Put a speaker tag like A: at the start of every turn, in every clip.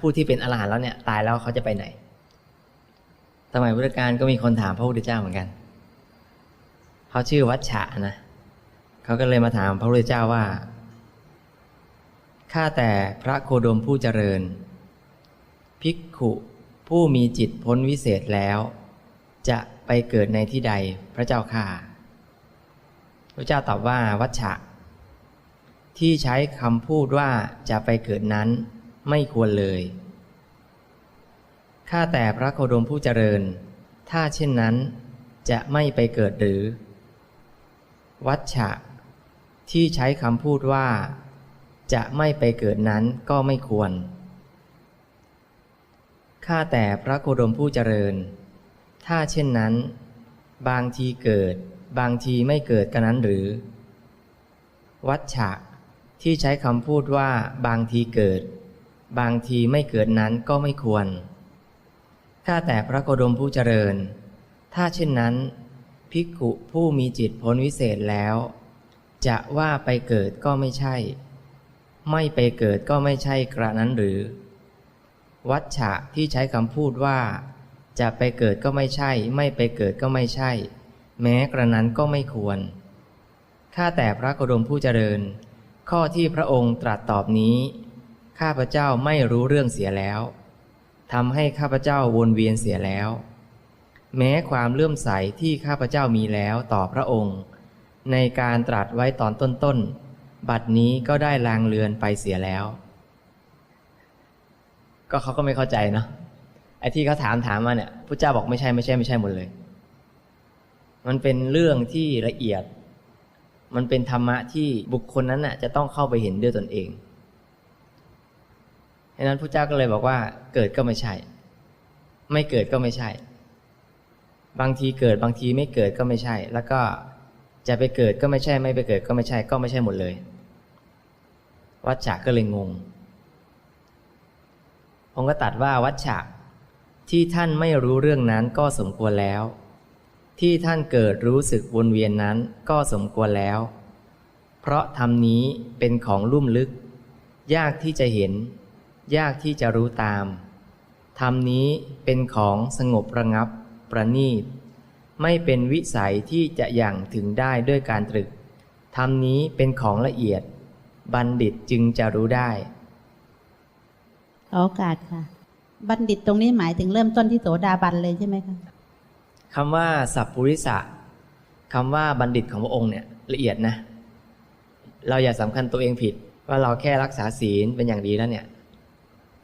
A: ผู้ที่เป็นอรหันต์แล้วเนี่ย ตายแล้วเขาจะไปไหนสมัยพุทธกาลก็มีคนถามพระพุทธเจ้าเหมือนกัน เขาชื่อวัชชะนะ เขาก็เลยมาถามพระพุทธเจ้าว่า ข้าแต่พระโคดมผู้เจริญ ภิกขุผู้มีจิตพ้นวิเศษแล้ว จะไปเกิดในที่ใดพระเจ้าข่าพระเจ้าตอบว่าวัชชะที่ใช้คำพูดว่าจะไปเกิดนั้น ไม่ควรเลย ข้าแต่พระโคดมผู้เจริญ ถ้าเช่นนั้นจะไม่ไปเกิดหรือ วัชชะ ที่ใช้คำพูดว่า จะไม่ไปเกิดนั้นก็ไม่ควร ข้าแต่พระโคดมผู้เจริญ ถ้าเช่นนั้น บางทีเกิด บางทีไม่เกิดกันนั้นหรือ วัชชะ ที่ใช้คำพูดว่าบางทีเกิด บางทีไม่เกิดนั้นก็ไม่ควร ข้าแต่พระโคดมผู้เจริญ ถ้าเช่นนั้น ภิกขุผู้มีจิตพ้นวิเศษแล้ว จะว่าไปเกิดก็ไม่ใช่ ไม่ไปเกิดก็ไม่ใช่กระนั้นหรือ วัชชะที่ใช้คำพูดว่า จะไปเกิดก็ไม่ใช่ ไม่ไปเกิดก็ไม่ใช่ แม้กระนั้นก็ไม่ควร ข้าแต่พระโคดมผู้เจริญ ข้อที่พระองค์ตรัสตอบนี้ ข้าพเจ้าไม่รู้เรื่องเสียแล้วทำให้ข้าพเจ้าวนเวียนเสียแล้ว แม้ความเลื่อมใสที่ข้าพเจ้ามีแล้วต่อพระองค์ ในการตรัสไว้ตอนต้นๆ บัดนี้ก็ได้ลางเลือนไปเสียแล้ว ก็เขาก็ไม่เข้าใจเนาะไอ้ที่เขาถามถามมาเนี่ยพระเจ้าบอกไม่ใช่ไม่ใช่ไม่ใช่หมดเลย มันเป็นเรื่องที่ละเอียด มันเป็นธรรมะที่บุคคลนั้นน่ะจะต้องเข้าไปเห็นด้วยตนเอง ดังนั้นพระเจ้าก็เลยบอกว่า เกิดก็ไม่ใช่ ไม่เกิดก็ไม่ใช่ บางทีเกิดบางทีไม่เกิดก็ไม่ใช่ แล้วก็จะไปเกิดก็ไม่ใช่ ไม่ไปเกิดก็ไม่ใช่ ก็ไม่ใช่หมดเลยวัชชะก็เลยงงองค์ก็ตัดว่าวัชชะที่ท่านไม่รู้เรื่องนั้นก็สมควรแล้ว ที่ท่านเกิดรู้สึกวนเวียนนั้นก็สมควรแล้ว เพราะธรรมนี้เป็นของลุ่มลึก ยากที่จะเห็น ยากที่จะรู้ตามธรรมนี้เป็นของสงบระงับ ประณีต ไม่เป็นวิสัยที่จะอย่างถึงได้ด้วยการตรึกธรรมนี้เป็นของละเอียด บัณฑิตจึงจะรู้ได้
B: ขอโอกาสค่ะ บัณฑิตตรงนี้หมายถึงเริ่มต้นที่โสดาบันเลยใช่ไหมคะ
A: คำว่าสัพพุริสะคำว่าบัณฑิตของพระองค์เนี่ยละเอียดนะ เราอย่าสำคัญตัวเองผิด ว่าเราแค่รักษาศีลเป็นอย่างดีแล้วเนี่ย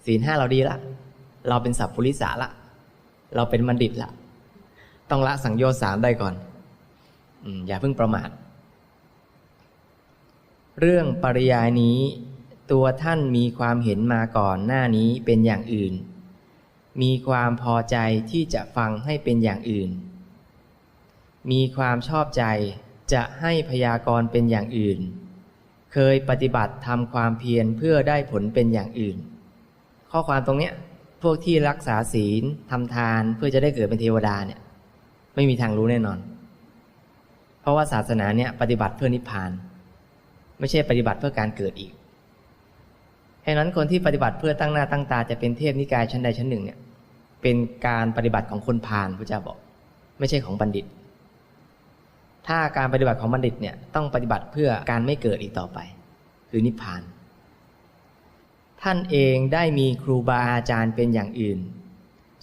A: ศีลห้าเราดีละ เราเป็นสัพพุริสะละ เราเป็นบัณฑิตละ ต้องละสังโยชน์สามได้ก่อนอืมอย่าเพิ่งประมาท เรื่องปริยายนี้ ตัวท่านมีความเห็นมาก่อนหน้านี้เป็นอย่างอื่น มีความพอใจที่จะฟังให้เป็นอย่างอื่น มีความชอบใจจะให้พยากรณ์เป็นอย่างอื่น เคยปฏิบัติทำความเพียรเพื่อได้ผลเป็นอย่างอื่น ข้อความตรงเนี้ยพวกที่รักษาศีลทำทานเพื่อจะได้เกิดเป็นเทวดาเนี่ย ไม่มีทางรู้แน่นอน เพราะว่าศาสนาเนี่ยปฏิบัติเพื่อนิพพาน ไม่ใช่ปฏิบัติเพื่อการเกิดอีกฉะนั้นคนที่ปฏิบัติเพื่อตั้งหน้าตั้งตาจะเป็นเทพนิกายชั้นใดชั้นหนึ่งเนี่ย เป็นการปฏิบัติของคนพาลพระเจ้าบอก ไม่ใช่ของบัณฑิต ถ้าการปฏิบัติของบัณฑิตเนี่ยต้องปฏิบัติเพื่อการไม่เกิดอีกต่อไป คือนิพพาน ท่านเองได้มีครูบาอาจารย์เป็นอย่างอื่น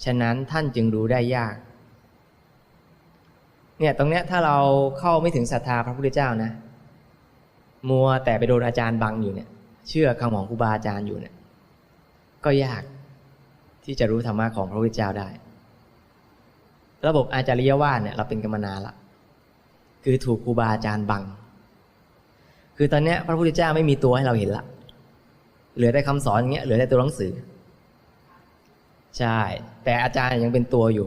A: ฉะนั้นท่านจึงรู้ได้ยาก เนี่ยตรงเนี้ยถ้าเราเข้าไม่ถึงศรัทธาพระพุทธเจ้านะ มัวแต่ไปโดนอาจารย์บังอยู่เนี่ย เชื่อคำของครูบาอาจารย์อยู่เนี่ย ก็ยากที่จะรู้ธรรมะของพระพุทธเจ้าได้ ระบบอาจาริยว่าเนี่ยเราเป็นกันมานานละ คือถูกครูบาอาจารย์บัง คือตอนเนี้ยพระพุทธเจ้าไม่มีตัวให้เราเห็นละ เหลือแต่คำสอนอย่างเงี้ยเหลือแต่ตัวหนังสือ ใช่ แต่อาจารย์ยังเป็นตัวอยู่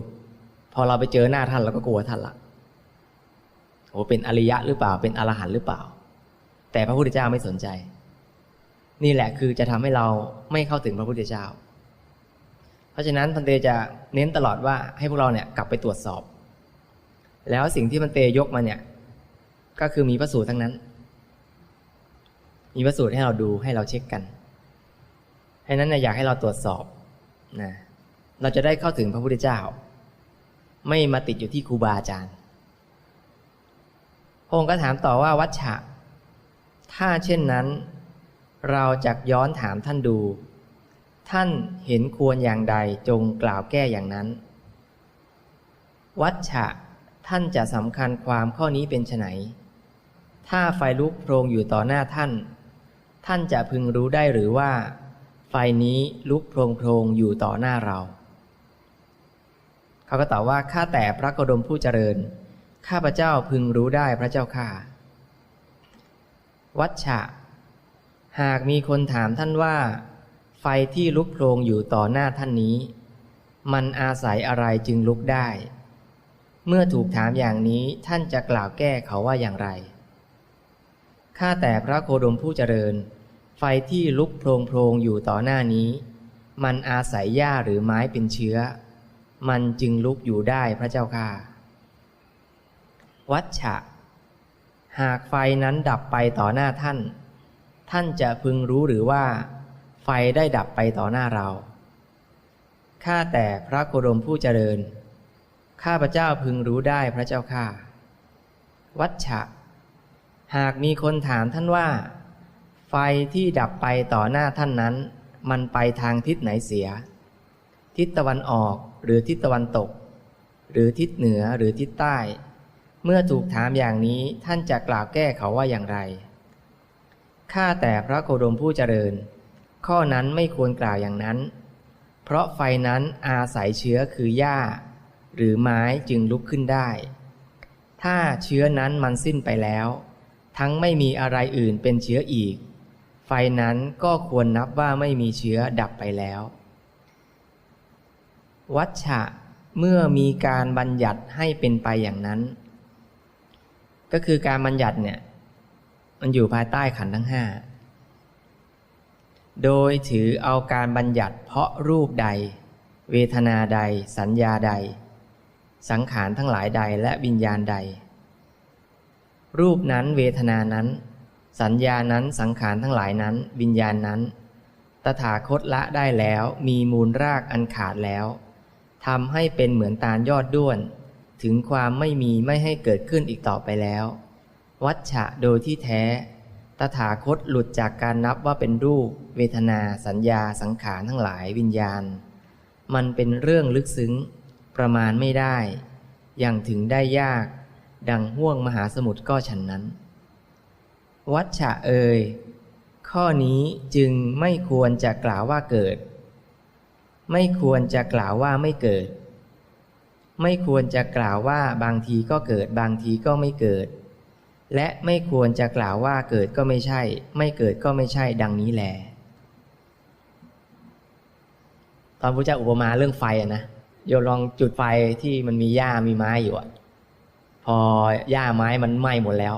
A: พอเราไปเจอหน้าท่านเราก็กลัวท่านละโอ้เป็นอริยะหรือเปล่าเป็นอรหันต์หรือเปล่า แต่พระพุทธเจ้าไม่สนใจ นี่แหละคือจะทำให้เราไม่เข้าถึงพระพุทธเจ้า เพราะฉะนั้นพันเตจะเน้นตลอดว่าให้พวกเราเนี่ยกลับไปตรวจสอบ แล้วสิ่งที่พันเตยกมาเนี่ย ก็คือมีพระสูตรทั้งนั้น มีพระสูตรให้เราดูให้เราเช็คกัน ให้นั้นเนี่ยอยากให้เราตรวจสอบนะเราจะได้เข้าถึงพระพุทธเจ้า ไม่มาติดอยู่ที่ครูบาอาจารย์พระองค์ก็ถามต่อว่าวัชชะ ถ้าเช่นนั้น เราจะย้อนถามท่านดู ท่านเห็นควรอย่างใดจงกล่าวแก้อย่างนั้น วัชชะท่านจะสำคัญความข้อนี้เป็นไนถ้าไฟลุกโพรงอยู่ต่อหน้าท่าน ท่านจะพึงรู้ได้หรือว่า ไฟนี้ลุกโพรงโพรงอยู่ต่อหน้าเรา เขาก็ตอบว่าข้าแต่พระโคดมผู้เจริญ ข้าพระเจ้าพึงรู้ได้พระเจ้าข้าวัชชะ หากมีคนถามท่านว่า ไฟที่ลุกโพรงอยู่ต่อหน้าท่านนี้ มันอาศัยอะไรจึงลุกได้ เมื่อถูกถามอย่างนี้ท่านจะกล่าวแก้เขาว่าอย่างไรข้าแต่พระโคดมผู้เจริญ ไฟที่ลุกโพรงโพรงอยู่ต่อหน้านี้ มันอาศัยหญ้าหรือไม้เป็นเชื้อ มันจึงลุกอยู่ได้พระเจ้าค่ะ วัชชะ หากไฟนั้นดับไปต่อหน้าท่าน ท่านจะพึงรู้หรือว่า ไฟได้ดับไปต่อหน้าเรา ข้าแต่พระโคดมผู้เจริญ ข้าพระเจ้าพึงรู้ได้พระเจ้าข้าวัชชะ หากมีคนถามท่านว่า ฟที่ดับไปต่อหน้าท่านนั้น มันไปทางทิศไหนเสีย ทิศตะวันออกหรือทิศตะวันตก หรือทิศเหนือหรือทิศใต้ เมื่อถูกถามอย่างนี้ท่านจะกล่าวแก้เขาว่าอย่างไรข้าแต่พระโคดมผู้เจริญ ข้อนั้นไม่ควรกล่าวอย่างนั้น เพราะไฟนั้นอาศัยเชื้อคือหญ้า หรือไม้จึงลุกขึ้นได้ ถ้าเชื้อนั้นมันสิ้นไปแล้ว ทั้งไม่มีอะไรอื่นเป็นเชื้ออีก ไฟนั้นก็ควรนับว่าไม่มีเชื้อดับไปแล้ว วัชชะเมื่อมีการบัญญัติให้เป็นไปอย่างนั้น ก็คือการบัญญัติเนี่ย มันอยู่ภายใต้ขันธ์ทั้งห้าโดยถือเอาการบัญญัติเพราะรูปใด เวทนาใด สัญญาใด สังขารทั้งหลายใดและวิญญาณใด รูปนั้นเวทนานั้น สัญญานั้นสังขารทั้งหลายนั้น วิญญาณนั้น ตถาคตละได้แล้วมีมูลรากอันขาดแล้วทำให้เป็นเหมือนตาลยอดด้วน ถึงความไม่มีไม่ให้เกิดขึ้นอีกต่อไปแล้ว วัชชะโดยที่แท้ ตถาคตหลุดจากการนับว่าเป็นรูป เวทนา สัญญาสังขารทั้งหลายวิญญาณ มันเป็นเรื่องลึกซึ้ง ประมาณไม่ได้ อย่างถึงได้ยาก ดังห่วงมหาสมุทรก็ฉันนั้น วัชชะเอ่ยข้อนี้จึงไม่ควรจะกล่าวว่าเกิด ไม่ควรจะกล่าวว่าไม่เกิด ไม่ควรจะกล่าวว่าบางทีก็เกิด บางทีก็ไม่เกิด และไม่ควรจะกล่าวว่าเกิดก็ไม่ใช่ ไม่เกิดก็ไม่ใช่ดังนี้แล ตอนพระเจ้าอุปมาเรื่องไฟอะนะโยลองจุดไฟที่มันมีหญ้ามีไม้อยู่อะพอหญ้าไม้มันไหม้หมดแล้ว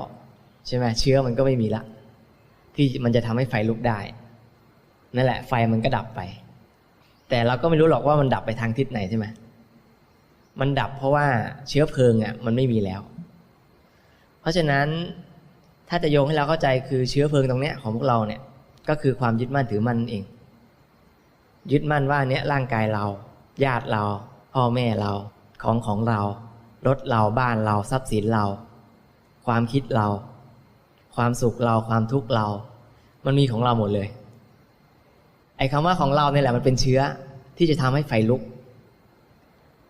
A: ใช่ไหมเชื้อมันก็ไม่มีละ ที่มันจะทำให้ไฟลุกได้นั่นแหละ ไฟมันก็ดับไป แต่เราก็ไม่รู้หรอกว่ามันดับไปทางทิศไหนใช่ไหมมันดับเพราะว่าเชื้อเพลิงอะมันไม่มีแล้ว เพราะฉะนั้นถ้าจะโยงให้เราเข้าใจคือเชื้อเพลิงตรงเนี้ยของพวกเราเนี่ย ก็คือความยึดมั่นถือมั่นเอง ยึดมั่นว่าเนี้ยร่างกายเรา ญาติเรา พ่อแม่เราของของเรา รถเราบ้านเราทรัพย์สินเรา ความคิดเรา ความสุขเราความทุกข์เรา มันมีของเราหมดเลย ไอ้คำว่าของเราเนี่ยแหละมันเป็นเชื้อที่จะทำให้ไฟลุก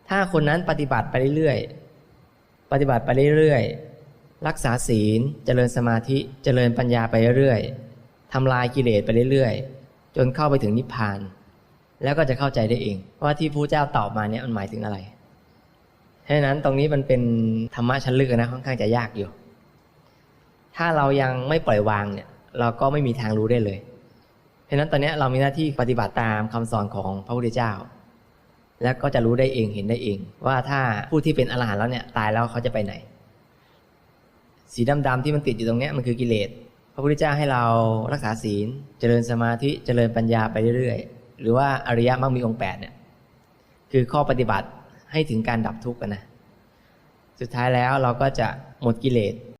A: ถ้าคนนั้นปฏิบัติไปเรื่อยๆ ปฏิบัติไปเรื่อยๆ รักษาศีล เจริญสมาธิ เจริญปัญญาไปเรื่อยๆทำลายกิเลสไปเรื่อยๆ จนเข้าไปถึงนิพพาน แล้วก็จะเข้าใจได้เอง ว่าที่พระเจ้าตอบมาเนี่ยมันหมายถึงอะไรเพราะฉะนั้นตรงนี้มันเป็นธรรมะชั้นลึกนะค่อนข้างจะยากอยู่ ถ้าเรายังไม่ปล่อยวางเนี่ยเราก็ไม่มีทางรู้ได้เลยเพราะนั้นตอนนี้เรามีหน้าที่ปฏิบัติตามคำสอนของพระพุทธเจ้า แล้วก็จะรู้ได้เองเห็นได้เอง ว่าถ้าผู้ที่เป็นอรหันต์แล้วเนี่ยตายแล้วเขาจะไปไหน สีดำๆที่มันติดอยู่ตรงเนี้ยมันคือกิเลสพระพุทธเจ้าให้เรารักษาศีล เจริญสมาธิเจริญปัญญาไปเรื่อยๆ หรือว่าอริยมรรคมีองค์แปดเนี่ยคือข้อปฏิบัติให้ถึงการดับทุกข์กันนะสุดท้ายแล้วเราก็จะหมดกิเลส